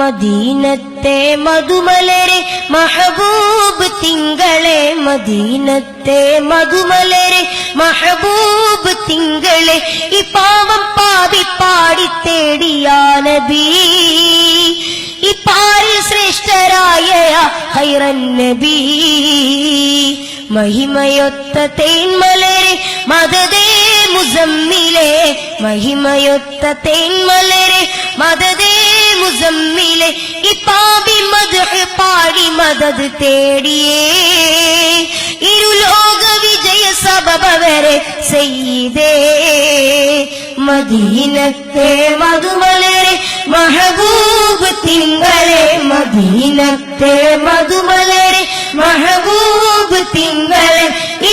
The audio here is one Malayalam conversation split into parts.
മദീനത്തെ മധുമലരെ മഹബൂബ് തിങ്കളെ മദീനത്തെ മധുമലരെ മഹബൂബ് തിങ്കളെ ഈ പാവം പാവി പാടി തേടിയാ നബി. ഈ പാരി ശ്രേഷ്ഠരായ ഹൈറൻ നബി. മഹിമയൊത്ത തേന്മലരെ മദതേ മുസമ്മിലെ മഹിമയൊത്ത തേന്മലരെ മദതേ മുസമ്മിലെ ഈ പാവി മദഹ് പാടി മദത് തേടിയേ. ഇരുലോക വിജയ സബബ വരെ ചെയ്തേ മദീനത്തെ മധുമലരെ മഹബൂബ് തിങ്കളെ മദീനത്തെ മധുമലരെ മഹബൂബ് തിങ്കളെ ഈ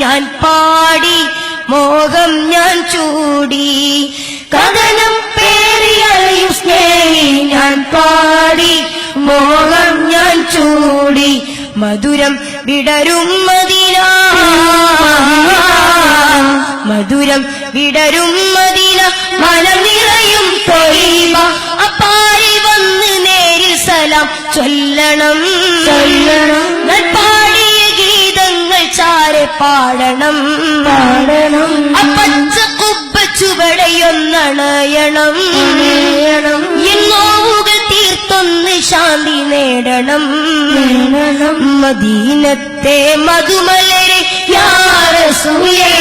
ഞാൻ പാടി മോഹം ഞാൻ ചൂടി. കഥനം പേറിയലയും സ്നേഹി ഞാൻ പാടി മോഹം ഞാൻ ചൂടി. മധുരം വിടരും മദിന മധുരം വിടരും മതില. മനം നിറയും അപ്പാരി വന്ന് നേരിൽ സലാം ചൊല്ലണം. പാടണം പാടണം. പച്ച കുപ്പ ചുവടയൊന്നണയണം. എന്നോവുകൾ തീർത്തൊന്ന് ശാന്തി നേടണം. മദീനത്തെ മധുമലരെ യാറസൂലേ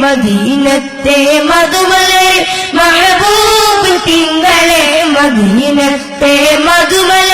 മദീനത്തെ മധുമലരെ മഹബൂബ് തിങ്കളെ മദീനത്തെ മധുമല